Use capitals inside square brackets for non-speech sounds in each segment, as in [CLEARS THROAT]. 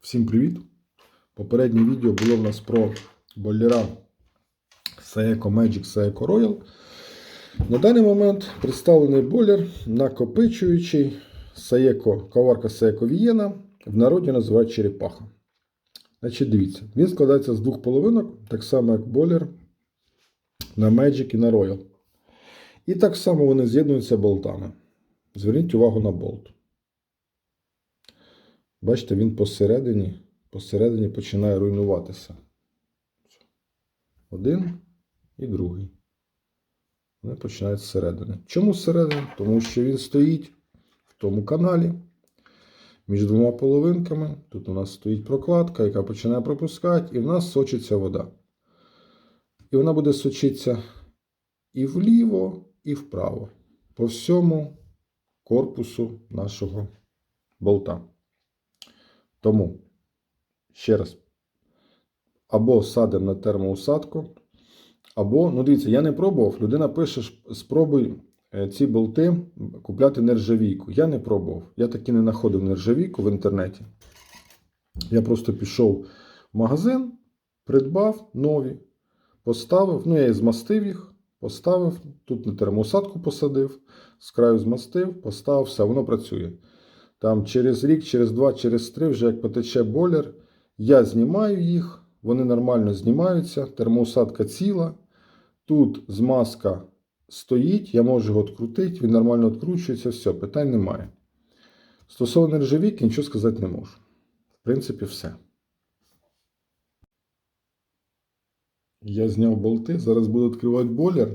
Всім привіт! Попереднє відео було в нас про бойлера Seeco Magic Seeco Royal. На даний момент представлений бойлер накопичуючий Seeco, коварка Seeco Vienna, в народі називають черепаха. Значить, дивіться, він складається з двох половинок, так само як бойлер на Magic і на Royal. І так само вони з'єднуються болтами. Зверніть увагу на болт. Бачите, він посередині, посередині починає руйнуватися. Один і другий. Вони починають зсередини. Чому зсередини? Тому що він стоїть в тому каналі між двома половинками. Тут у нас стоїть прокладка, яка починає пропускати, і в нас сочиться вода. І вона буде сочитися і вліво, і вправо. По всьому корпусу нашого болта. Тому, ще раз, або садимо на термоусадку, або, ну дивіться, я не пробував. Людина пише, спробуй е, ці болти купляти нержавійку. Я не пробував. Я таки не знаходив нержавійку в інтернеті. Я просто пішов в магазин, придбав нові, поставив, ну я і змастив їх, поставив, тут на термоусадку посадив, з краю змастив, поставив, все, воно працює. Там через рік, через два, через три, вже як потече бойлер, я знімаю їх, вони нормально знімаються, термоусадка ціла. Тут змазка стоїть, я можу його відкрутити, він нормально відкручується, все, питань немає. Стосовно нержавійки, нічого сказати не можу. В принципі, все. Я зняв болти, зараз буду відкривати бойлер.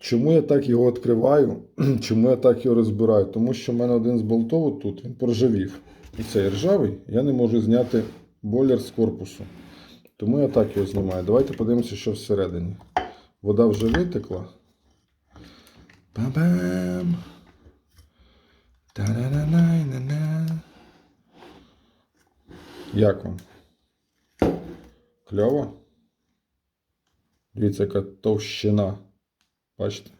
Чому я так його відкриваю? [CLEARS THROAT] Чому я так його розбираю? Тому що в мене один з болтов тут він поржавів. І цей ржавий, я не можу зняти бойлер з корпусу. Тому я так його знімаю. Давайте подивимося, що всередині. Вода вже витекла. Ба-бам! Як вам? Кльово? Дивіться, яка товщина. Бачите?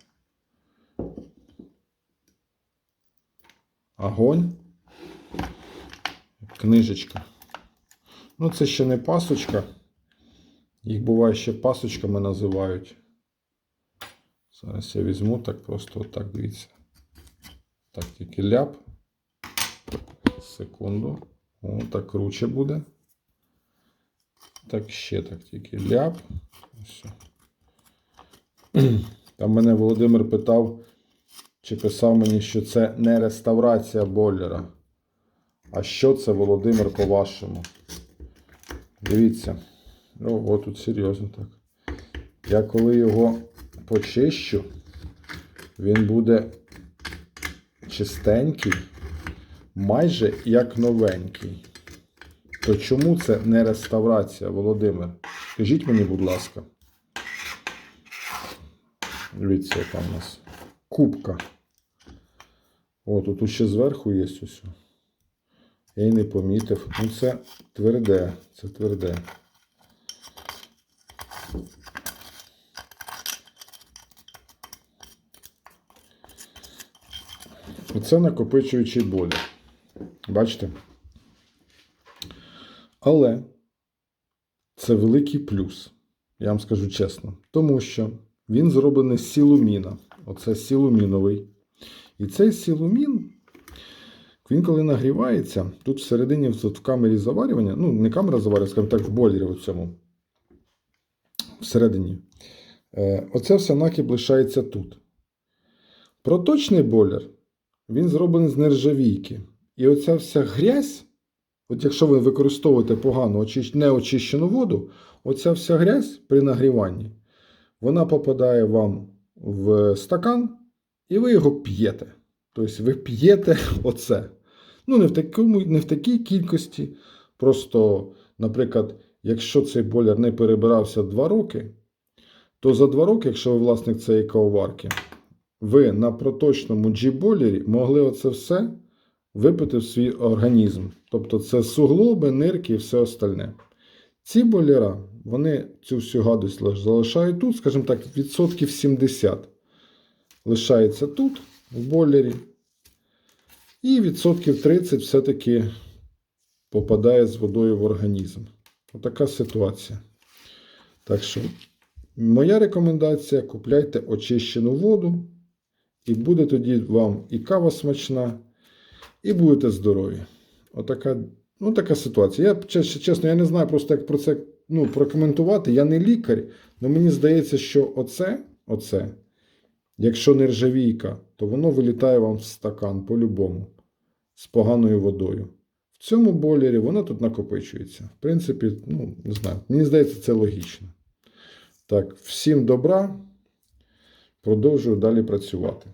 Огонь. Книжечка. Ну, це ще не пасочка. Їх буває ще пасочками називають. Зараз я візьму так просто отак, дивіться. Так, тільки ляп. Секунду. О, так круче буде. Так, ще так тільки ляп. Ось. Там мене Володимир питав, чи писав мені, що це не реставрація бойлера. А що це, Володимир, по-вашому? Дивіться. Ну, от тут серйозно так. Я коли його почищу, він буде чистенький, майже як новенький. То чому це не реставрація, Володимир? Скажіть мені, будь ласка. Дивіться, яка у нас кубка. О, тут ще зверху є ось. Я й не помітив. Ну, це тверде, це тверде. Оце накопичуючий бойлер. Бачите? Але це великий плюс, я вам скажу чесно. Тому що він зроблений з сілуміна. Оце сілуміновий. І цей сілумін, він коли нагрівається, тут всередині в камері заварювання, ну, не камера заварювання, скажімо так, в бойлері в цьому. Всередині. Е, Оце все накіп лишається тут. Проточний бойлер, він зроблений з нержавійки. І оця вся грязь, от якщо ви використовуєте погано неочищену воду, оця вся грязь при нагріванні, вона попадає вам в стакан, і ви його п'єте. Тобто ви п'єте [LAUGHS] оце. Ну, не в, такому, не в такій кількості. Просто, наприклад, якщо цей бойлер не перебирався 2 роки, то за 2 роки, якщо ви власник цієї кавоварки, ви на проточному G-бойлері могли оце все випити в свій організм. Тобто це суглоби, нирки і все остальне. Ці бойлера, вони цю всю гадость залишають тут, скажімо так, відсотків 70 лишається тут, в бойлері. І відсотків 30 все-таки попадає з водою в організм. Отака ситуація. Так що, моя рекомендація: купляйте очищену воду, і буде тоді вам і кава смачна, і будете здорові. Отака, ну, така ситуація. Я чесно, я не знаю просто, як про це ну, прокоментувати. Я не лікар, але мені здається, що оце, оце, якщо нержавійка, то воно вилітає вам в стакан по-любому з поганою водою. В цьому бойлері вона тут накопичується. В принципі, ну, не знаю, мені здається, це логічно. Так, всім добра. Продовжую далі працювати.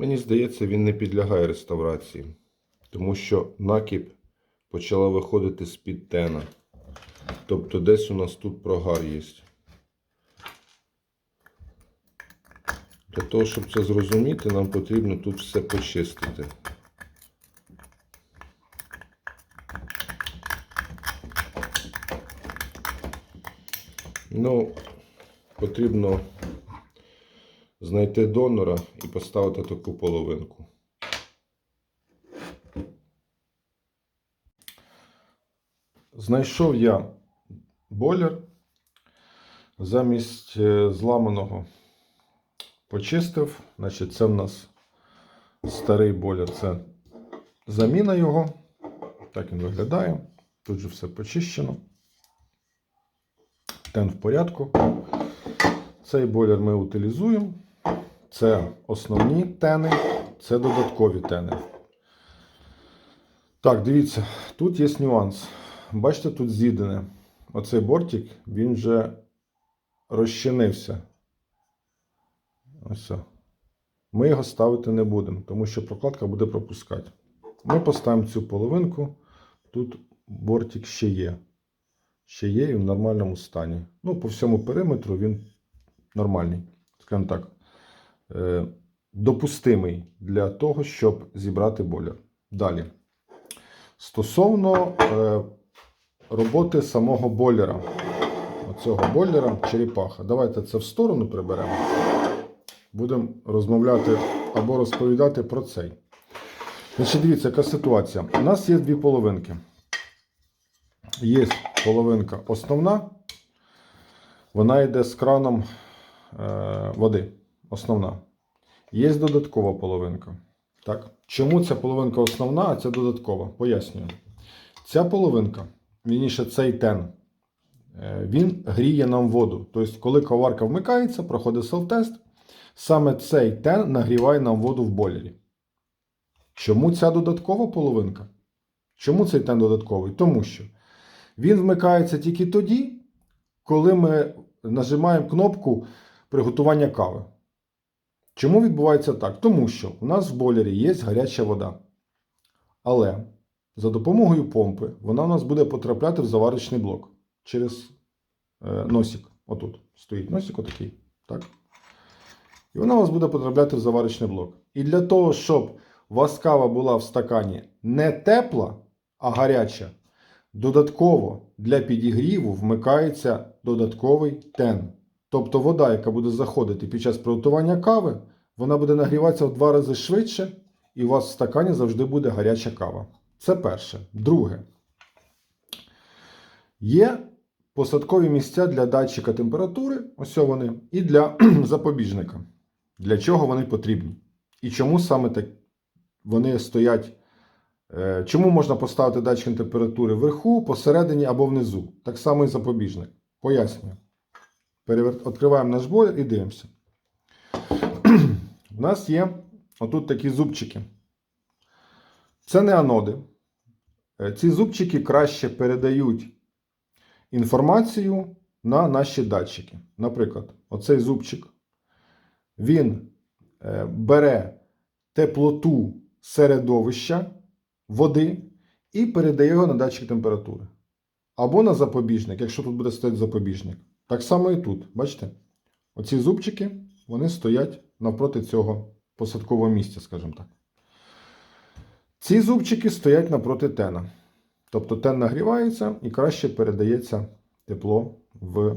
Мені здається, він не підлягає реставрації, тому що накіп почала виходити з-під тена. Тобто десь у нас тут прогар є. Для того, щоб це зрозуміти, нам потрібно тут все почистити. Ну, потрібно знайти донора і поставити таку половинку. Знайшов я бойлер. Замість е, зламаного почистив. Значить, це в нас старий бойлер. Це заміна його. Так він виглядає. Тут же все почищено. Тен в порядку. Цей бойлер ми утилізуємо. Це основні тени, це додаткові тени. Так, дивіться, тут є нюанс. бачите, тут з'їдене. Оцей бортик, він вже розчинився. Ось. Ми його ставити не будемо, тому що прокладка буде пропускати. Ми поставимо цю половинку. Тут бортик ще є. Ще є і в нормальному стані. Ну, по всьому периметру він нормальний. Скажімо так. Е, допустимий для того, щоб зібрати бойлер. Далі. Стосовно е, роботи самого бойлера. Оцього бойлера черепаха. Давайте це в сторону приберемо. Будемо розмовляти або розповідати про цей. Значить, дивіться, яка ситуація. У нас є дві половинки. Є половинка основна. Вона йде з краном е, води. Основна. Є додаткова половинка. Так? Чому ця половинка основна, а ця додаткова? Пояснюю. Ця половинка, вірніше, цей тен, е, він гріє нам воду. Тобто, коли коварка вмикається, проходить селф-тест, саме цей тен нагріває нам воду в бойлері. Чому ця додаткова половинка? Чому цей тен додатковий? Тому що він вмикається тільки тоді, коли ми нажимаємо кнопку приготування кави. Чому відбувається так? Тому що у нас в бойлері є гаряча вода. Але за допомогою помпи вона у нас буде потрапляти в заварочний блок через е, носик. Отут стоїть носик отакий. Так? І вона у вас буде потрапляти в заварочний блок. І для того, щоб у вас кава була в стакані не тепла, а гаряча, додатково для підігріву вмикається додатковий тен. Тобто вода, яка буде заходити під час приготування кави, вона буде нагріватися в два рази швидше, і у вас в стакані завжди буде гаряча кава. Це перше. Друге. Є посадкові місця для датчика температури, ось вони, і для [CLEARS THROAT] запобіжника. Для чого вони потрібні? І чому саме так вони стоять? е, Чому можна поставити датчик температури вверху, посередині або внизу? Так само і запобіжник. Пояснюю. Відкриваємо наш бойлер і дивимося. У нас є отут такі зубчики. Це не аноди. Е, Ці зубчики краще передають інформацію на наші датчики. Наприклад, оцей зубчик, він е, бере теплоту середовища води і передає його на датчик температури. Або на запобіжник, якщо тут буде стояти запобіжник. Так само і тут. Бачите? Оці зубчики вони стоять навпроти цього посадкового місця, скажімо так. Ці зубчики стоять навпроти тена. Тобто тен нагрівається і краще передається тепло в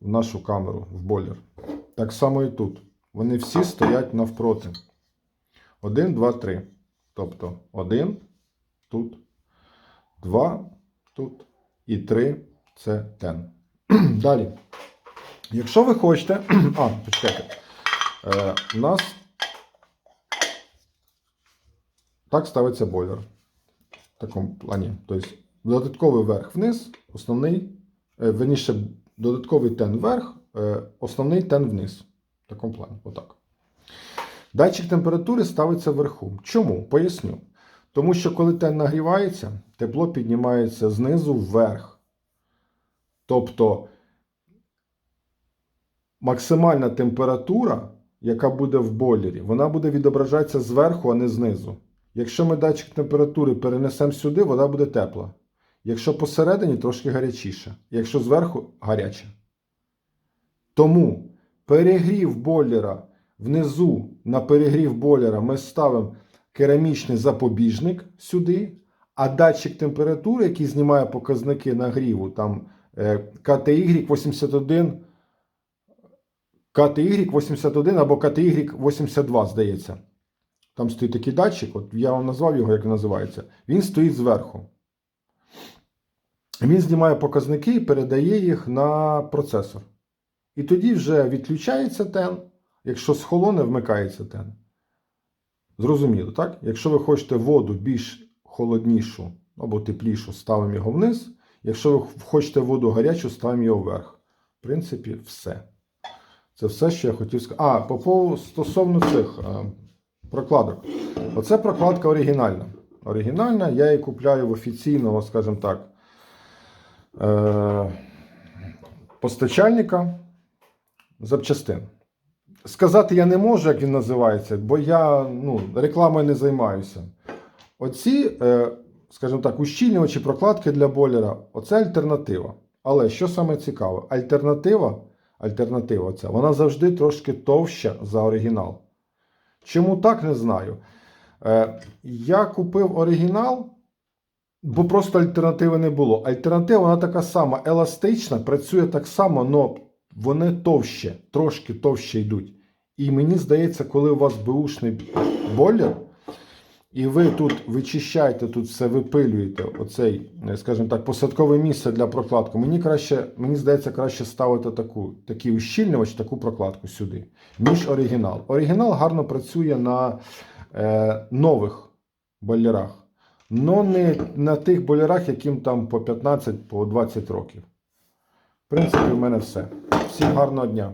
нашу камеру, в бойлер. Так само і тут. Вони всі стоять навпроти. Один, два, три. Тобто один тут, два тут і три це тен. [CLEARS THROAT] Далі. Якщо ви хочете. [CLEARS THROAT] А, почекайте. Е, у нас так ставиться бойлер. В такому плані. Тобто додатковий верх вниз, основний, е, верніше, додатковий тен вверх, е, основний тен вниз. В такому плані. Отак. Датчик температури ставиться вверху. Чому? Поясню. Тому що коли тен нагрівається, тепло піднімається знизу вверх. Тобто максимальна температура, яка буде в бойлері, вона буде відображатися зверху, а не знизу. Якщо ми датчик температури перенесемо сюди, вода буде тепла. Якщо посередині трошки гарячіша. Якщо зверху гаряча. Тому перегрів бойлера внизу на перегрів бойлера ми ставимо керамічний запобіжник сюди, а датчик температури, який знімає показники нагріву, там е, KTY 81, KTY 81 або KTY 82, здається. Там стоїть такий датчик, от я вам назвав його, як називається. Він стоїть зверху. Він знімає показники і передає їх на процесор. І тоді вже відключається тен. Якщо схолоне, вмикається тен. Зрозуміло, так? Якщо ви хочете воду більш холоднішу або теплішу, ставимо його вниз. Якщо ви хочете воду гарячу, ставимо його вверх. В принципі, все. Це все, що я хотів сказати. А, по поводу стосовно цих е, прокладок. Оце прокладка оригінальна. Оригінальна, я її купляю в офіційного, скажімо так, е, постачальника запчастин. Сказати я не можу, як він називається, бо я ну, рекламою не займаюся. Оці, е, скажімо так, ущільнювачі прокладки для бойлера оце альтернатива. Але що саме цікаве, альтернатива, альтернатива ця, вона завжди трошки товща за оригінал. Чому так, не знаю. Е, я купив оригінал, бо просто альтернативи не було. Альтернатива вона така сама, еластична, працює так само, але вони товще, трошки товще йдуть. І мені здається, коли у вас беушний бойлер, і ви тут вичищаєте, тут все випилюєте, оцей, е, скажімо так, посадкове місце для прокладки. Мені краще, мені здається, краще ставити таку, такий ущільнювач, таку прокладку сюди, ніж оригінал. Оригінал гарно працює на е, нових бойлерах, але не на тих бойлерах, яким там по 15 по 20 років. В принципі, в мене все. Всім гарного дня!